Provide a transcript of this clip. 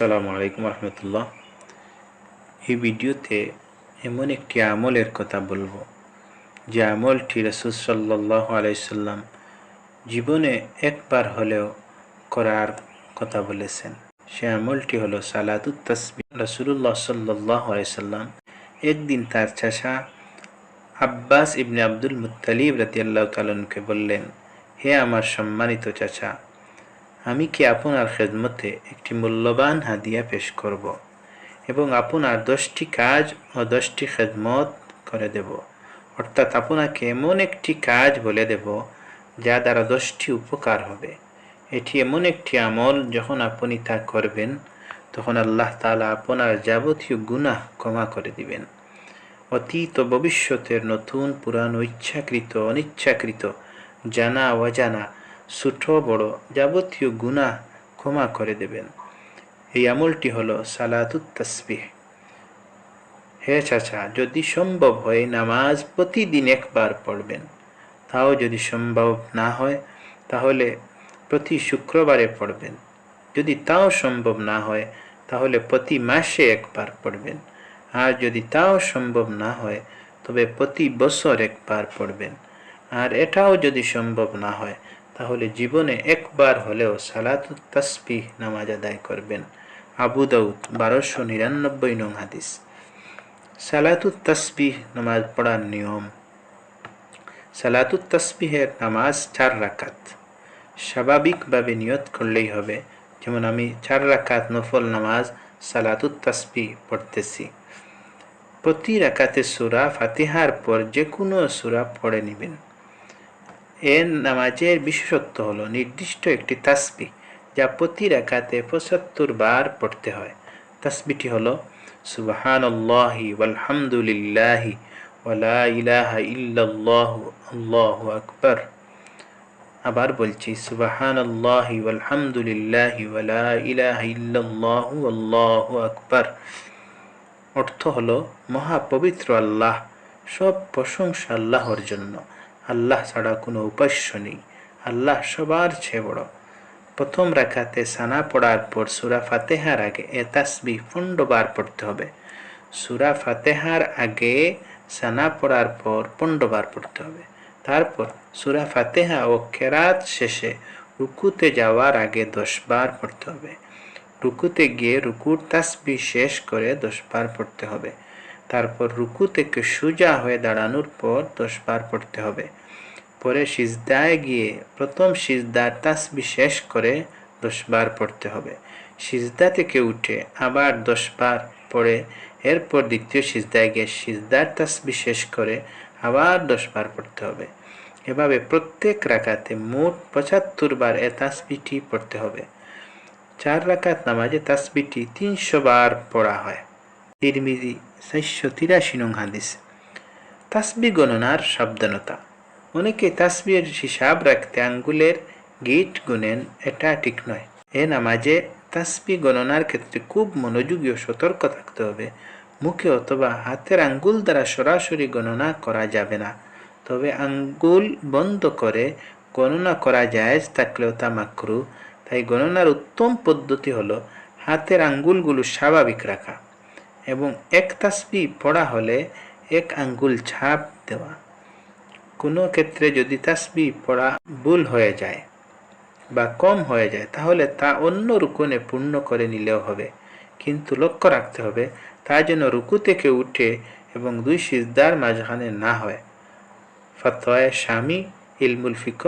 আসসালামু আলাইকুম রহমতুল্লাহ। এই ভিডিওতে এমন একটি আমলের কথা বলব। যে আমলটি রসুল সাল্লাহ আলাইসাল্লাম জীবনে একবার হলেও করার কথা বলেছেন। সে আমলটি হলো সালাদুত তসবি। রসুল্লাহ সাল্লাহ আলাইসাল্লাম একদিন তার চাষা আব্বাস ইবনে আব্দুল মুতালিব রাতিয়াল্লাহ তালনকে বললেন, হে আমার সম্মানিত চাচা আমি কি আপনার খেদমতে একটি মূল্যবান হাদিয়া পেশ করব এবং আপনার দশটি কাজ ও দশটি খেদমত করে দেব? অর্থাৎ আপনাকে এমন একটি কাজ বলে দেব, যা দ্বারা দশটি উপকার হবে। এটি এমন একটি আমল যখন আপনি তা করবেন, তখন আল্লাহ তালা আপনার যাবতীয় গুনাহ ক্ষমা করে দিবেন। অতীত ভবিষ্যতের নতুন, পুরানো, ইচ্ছাকৃত, অনিচ্ছাকৃত জানা অজানা ছোট বড় যাবতীয় গুণা ক্ষমা করে দেবেন। এই আমলটি হলো সালাতুত তসবিহ। হে চাচা, যদি সম্ভব হয় নামাজ প্রতিদিন একবার পড়বেন। তাও যদি সম্ভব না হয়, তাহলে প্রতি শুক্রবারে পড়বেন। যদি তাও সম্ভব না হয়, তাহলে প্রতি মাসে একবার পড়বেন। আর যদি তাও সম্ভব না হয়, তবে প্রতি বছর একবার পড়বেন। আর এটাও যদি সম্ভব না হয় তাহলে জীবনে একবার হলেও সালাতুত তসবিহ নামাজ আদায় করবেন। আবু দাউদ, বারোশো নিরানব্বই নং হাদিস। সালাতুত তসবিহ নামাজ পড়ার নিয়ম। সালাতুত তসবিহের নামাজ চার রাকাত। স্বাভাবিকভাবে নিয়ত করলেই হবে। যেমন আমি চার রাকাত নফল নামাজ সালাতুত তসবিহ পড়তেছি। প্রতি রাকাতে সুরা ফাতিহার পর যে কোনো সুরা পড়ে নেবেন। এর নামাজের বিশেষত্ব হলো নির্দিষ্ট একটি তাসবি যা প্রতি রাকাতে পঁচাত্তর বার পড়তে হয়। তাসবিটি হলো সুবাহান আল্লাহি আলহামদুলিল্লাহি ওয়ালা ইলাহা ইল্লাল্লাহু আল্লাহু আকবার। আবার বলছি সুবাহান আল্লাহি আলহামদুলিল্লাহি ওয়ালা ইলাহা ইল্লাল্লাহু আল্লাহু আকবার। অর্থ হলো, মহাপবিত্র আল্লাহ, সব প্রশংসা আল্লাহর জন্য। আল্লাহ ছাড়া কোনো উপাস্য নেই। আল্লাহ সবার চেয়ে বড়। প্রথম রাখাতে সানা পড়ার পর সুরা ফাতেহার আগে এ তাসবি পণ্ডবার পড়তে হবে। সুরা ফাতেহার আগে সানা পড়ার পর পণ্ডবার পড়তে হবে। তারপর সুরা ফাতেহা ও কেরাত শেষে রুকুতে যাওয়ার আগে দশবার পড়তে হবে। রুকুতে গিয়ে রুকুর তাসবি শেষ করে দশবার পড়তে হবে। তারপর রুকু থেকে সোজা হয়ে দাঁড়ানোর পর দশবার পড়তে হবে। পরে সিজদায় গিয়ে প্রথম সিজদার তাসবি শেষ করে দশবার পড়তে হবে। সিজদা থেকে উঠে আবার দশবার পড়ে, এরপর দ্বিতীয় সিজদায় গিয়ে সিজদার তাসবি শেষ করে আবার দশবার পড়তে হবে। এভাবে প্রত্যেক রাকাতে মোট পঁচাত্তর বার এ তাসবিটি পড়তে হবে। চার রাকাত নামাজে তাসবিটি তিনশো বার পড়া হয়। তিরমিজি চারশো তিরাশি নং হাদিস। তাসবি গণনার সাবধানতা। অনেকে তাসবির হিসাব রাখতে আঙ্গুলের গিট গুনেন, এটা ঠিক নয়। এ নামাজে তাসবি গণনার ক্ষেত্রে খুব মনোযোগী ও সতর্ক থাকতে হবে। মুখে অথবা হাতের আঙ্গুল দ্বারা সরাসরি গণনা করা যাবে না। তবে আঙ্গুল বন্ধ করে গণনা করা যায় থাকলেও তা মাকরু। তাই গণনার উত্তম পদ্ধতি হলো হাতের আঙ্গুলগুলো স্বাভাবিক রাখা। এবং এক তাসবি পড়া হলে এক আঙ্গুল ছাপ দেওয়া। কোনো ক্ষেত্রে যদি তাসবি পড়া ভুল হয়ে যায় বা কম হয়ে যায়, তাহলে তা অন্য রুকুনে পূর্ণ করে নিলেও হবে। কিন্তু লক্ষ্য রাখতে হবে, তা যেন রুকু থেকে উঠে এবং দুই সিজদার মাঝখানে না হয়। ফতোয় স্বামী ইলমুল ফিক